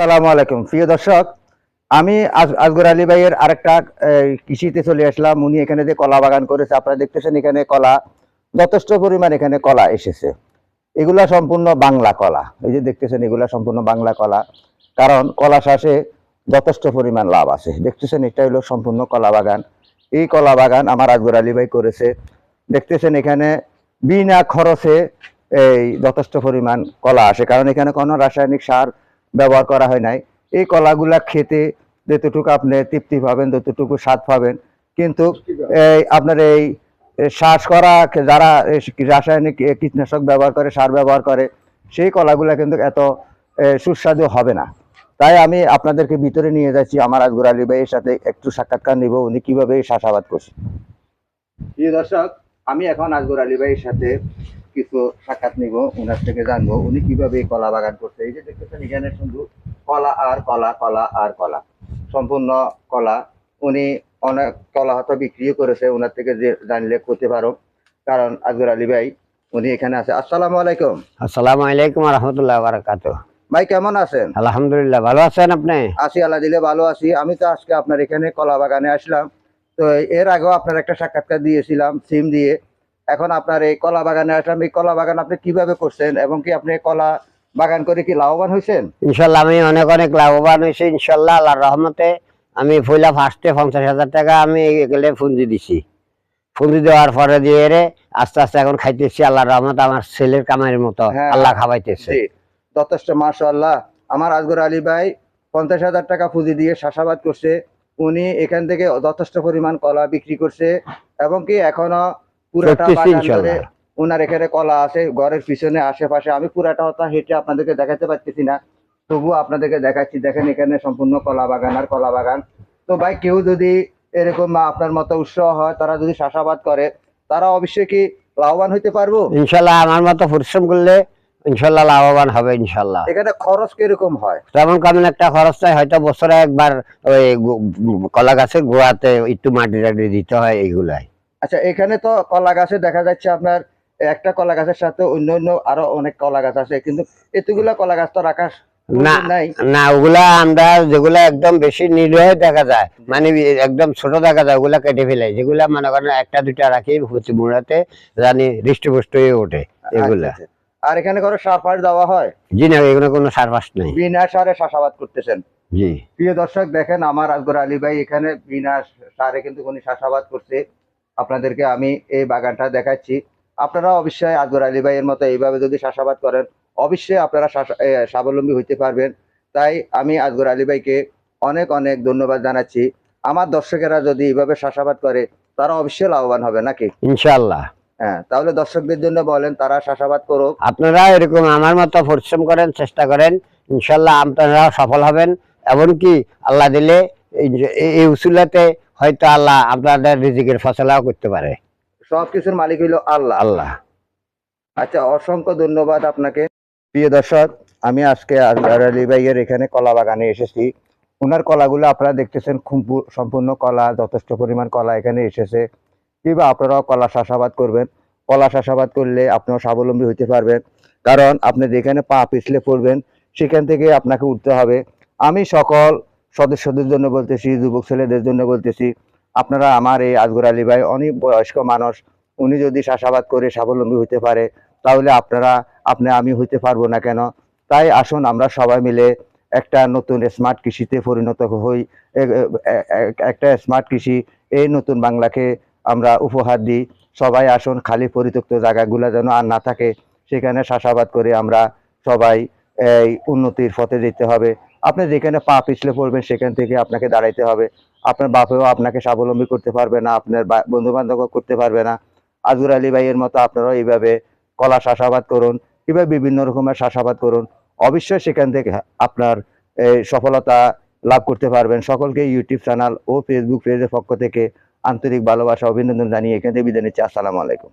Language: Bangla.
সালামু আলাইকুম। প্রিয় দর্শক, আমি আজগর আলী ভাইয়ের আরেকটা কৃষিতে চলে আসলাম। উনি এখানে যে কলা বাগান করেছে, আপনারা দেখতেছেন এখানে কলা, যথেষ্ট পরিমাণ এখানে কলা এসেছে। এগুলা সম্পূর্ণ বাংলা কলা। এই যে দেখতেছেন, এগুলা সম্পূর্ণ বাংলা কলা। কারণ কলা চাষে যথেষ্ট পরিমাণ লাভ আছে। দেখতেছেন, এটা হলো সম্পূর্ণ কলা বাগান। এই কলা বাগান আমার আজগর আলী ভাই করেছে। দেখতেছেন, এখানে বিনা খরচে এই যথেষ্ট পরিমাণ কলা আসে। কারণ এখানে কোনো রাসায়নিক সার ব্যবহার করা হয় নাই। এই কলাগুলা খেতে যতটুকু আপনি তৃপ্তি পাবেন, যতটুকু স্বাদ পাবেন। কিন্তু এই আপনার এই শ্বাস করা যারা রাসায়নিক কীটনাশক ব্যবহার করে, সার ব্যবহার করে, সেই কলাগুলা কিন্তু এত সুস্বাদু হবে না। তাই আমি আপনাদেরকে ভিতরে নিয়ে যাচ্ছি, আমার আজগুর আলী ভাইয়ের সাথে একটু সাক্ষাৎকার নিব, উনি কীভাবে এই চাষাবাদ করছে। প্রিয় দর্শক, আমি এখন আজগুর আলী ভাইয়ের সাথে কিছু সাক্ষাৎ নিব ওনার থেকে জানব উনি কীভাবে কলা বাগান করছে। এই যে দেখতেছেন এখানে শুধু কলা আর কলা কলা আর কলা। সম্পূর্ণ কলা। উনি অনেক কলা হয়তো বিক্রিও করেছে ওনার থেকে যে জানলে করতে পারো। কারণ আজগর আলী ভাই উনি এখানে আছে। আসসালামু আলাইকুম। আসসালামু আলাইকুম রহমতুল্লাহ বারাকাত ভাই কেমন আছেন? আলহামদুলিল্লাহ ভালো আছেন আপনি? আছি আল্লাহ দিলে ভালো আছি। আমি তো আজকে আপনার এখানে কলা বাগানে আসলাম। তো এর আগেও আপনার একটা সাক্ষাৎকার দিয়েছিলাম সিম দিয়ে। এখন আপনার এই কলা বাগানে আসলাম এই কলা বাগান আপনি কীভাবে করছেন এবং কি আপনি কলা বাগান করে কি লাভবান হয়েছেন? ইনশাল্লাহ আমি অনেক অনেক লাভবান হয়েছি ইনশাল্লাহ আল্লাহর রহমতে আমি পয়লা ফার্স্টে পঞ্চাশ হাজার টাকা আমি এগুলো ফুঞ্জি দিছি। ফুঞ্জি দেওয়ার পরে দিয়ে রে আস্তে আস্তে এখন খাইতেছি আল্লাহর রহমত আমার ছেলের কামাইয়ের মতো হ্যাঁ। আল্লাহ খাওয়াইতেছে। যথেষ্ট মাশাআল্লাহ। আমার আজগর আলী ভাই পঞ্চাশ হাজার টাকা পুঁজি দিয়ে চাষাবাদ করছে উনি এখান থেকে যথেষ্ট পরিমাণ কলা বিক্রি করছে এবং কি এখনও পুরাটা ওনার এখানে কলা আছে ঘরের পিছনে আশেপাশে। আমি পুরাটা হতা হেঁটে আপনাদেরকে দেখাতে পারতেছি না। আপনাদেরকে দেখাচ্ছি দেখেন এখানে সম্পূর্ণ কলা বাগান আর কলা বাগান। তো ভাই কেউ যদি এরকম আপনার মতো উৎসাহ হয় তারা যদি চাষাবাদ করে তারা অবশ্যই কি লাভবান হইতে পারব? ইনশাল্লাহ আমার মতো পরিশ্রম করলে ইনশাল্লাহ লাভবান হবে ইনশাল্লাহ। এখানে খরচ কীরকম হয়? তেমন কেমন একটা খরচ চাই হয়তো বছরে একবার ওই কলা গাছের গোড়াতে একটু মাটি টাটি দিতে হয় এইগুলাই। আচ্ছা এখানে তো কলা গাছে দেখা যাচ্ছে আপনার একটা কলা গাছের সাথে অন্য অন্য আরও অনেক কলা গাছ আছে কিন্তু এতগুলা কলা গাছ তো রাখা না না ওগুলা আমরা যেগুলা একদম বেশি নিরীহ দেখা যায় মানে একদম ছোট দেখা যায় ওগুলা কেটে ফেলাই যেগুলা মনে করেন একটা দুইটা রাখি হচ্ছে মুড়াতে জানি হৃষ্টপুষ্ট হয়ে ওঠে এগুলা। আচ্ছা, আচ্ছা। আর এখানে কোনো সার ফার দেওয়া হয়? জি না এগুলো কোনো সারফাস নেই। বিনা সারে চাষাবাদ করতেছেন। জি। প্রিয় দর্শক দেখেন আমার আজগর আলী ভাই এখানে বিনা সারে কিন্তু উনি চাষাবাদ করছে। আপনাদেরকে আমি এই বাগানটা দেখাচ্ছি। আপনারা অবশ্যই আজগর আলী ভাইয়ের মতো এইভাবে যদি চাষাবাদ করেন অবশ্যই আপনারা স্বাবলম্বী হইতে পারবেন। তাই আমি আজগর আলী ভাইকে অনেক অনেক ধন্যবাদ জানাচ্ছি। আমার দর্শকেরা যদি এইভাবে চাষাবাদ করে তারা অবশ্যই লাভবান হবে নাকি? ইনশাল্লাহ হ্যাঁ তাহলে দর্শকদের জন্য বলেন তারা চাষাবাদ করুক। আপনারা এরকম আমার মতো পরিশ্রম করেন চেষ্টা করেন ইনশাল্লাহ আপনারা সফল হবেন। এমনকি আল্লাহ দিলে এই উসুলাতে হয়তো আল্লাহ আপনাদের রিজিকের ফসলাও করতে পারে। সবকিছুর মালিক হইল আল্লাহ। আল্লাহ। আচ্ছা অসংখ্য ধন্যবাদ আপনাকে। প্রিয় দর্শক আমি আজকে আজহার আলী ভাইয়ের এখানে কলা বাগানে এসেছি। ওনার কলাগুলো আপনারা দেখতেছেন খুব সম্পূর্ণ কলা যথেষ্ট পরিমাণ কলা এখানে এসেছে। কিংবা আপনারাও কলা চাষাবাদ করবেন। কলা চাষাবাদ করলে আপনিও স্বাবলম্বী হতে পারবেন। কারণ আপনি যেখানে পা পিছলে পড়বেন সেখান থেকে আপনাকে উঠতে হবে। আমি সকল সদস্যদের জন্য বলতেছি, যুবক ছেলেদের জন্য বলতেছি। আপনারা আমার এই আজগর আলী ভাই অনেক বয়স্ক মানুষ, উনি যদি চাষাবাদ করে স্বাবলম্বী হতে পারে, তাহলে আপনারা, আপনি আমি হইতে পারব না কেন? তাই আসুন আমরা সবাই মিলে একটা নতুন স্মার্ট কৃষিতে পরিণত হই। একটা স্মার্ট কৃষি, এই নতুন বাংলাকে আমরা উপহার দিই। সবাই আসুন, খালি পরিত্যক্ত জায়গাগুলো যেন আর না থাকে, সেখানে চাষাবাদ করে আমরা সবাই এই উন্নতির পথে যেতে হবে। আপনি যেখানে পা পিছলে পড়বেন সেখান থেকে আপনাকে দাঁড়াইতে হবে। আপনার বাপেও আপনাকে স্বাবলম্বী করতে পারবে না আপনার বন্ধু বান্ধব করতে পারবে না। আজুর আলী ভাইয়ের মতো আপনারাও এইভাবে কলা চাষাবাদ করুন কিংবা বিভিন্ন রকমের চাষাবাদ করুন। অবশ্যই সেখান থেকে আপনার এই, সফলতা লাভ করতে পারবেন। সকলকে ইউটিউব চ্যানেল ও ফেসবুক পেজের পক্ষ থেকে আন্তরিক ভালোবাসা অভিনন্দন জানিয়ে এখান থেকে বিদায় নিচ্ছি। আসসালামু আলাইকুম।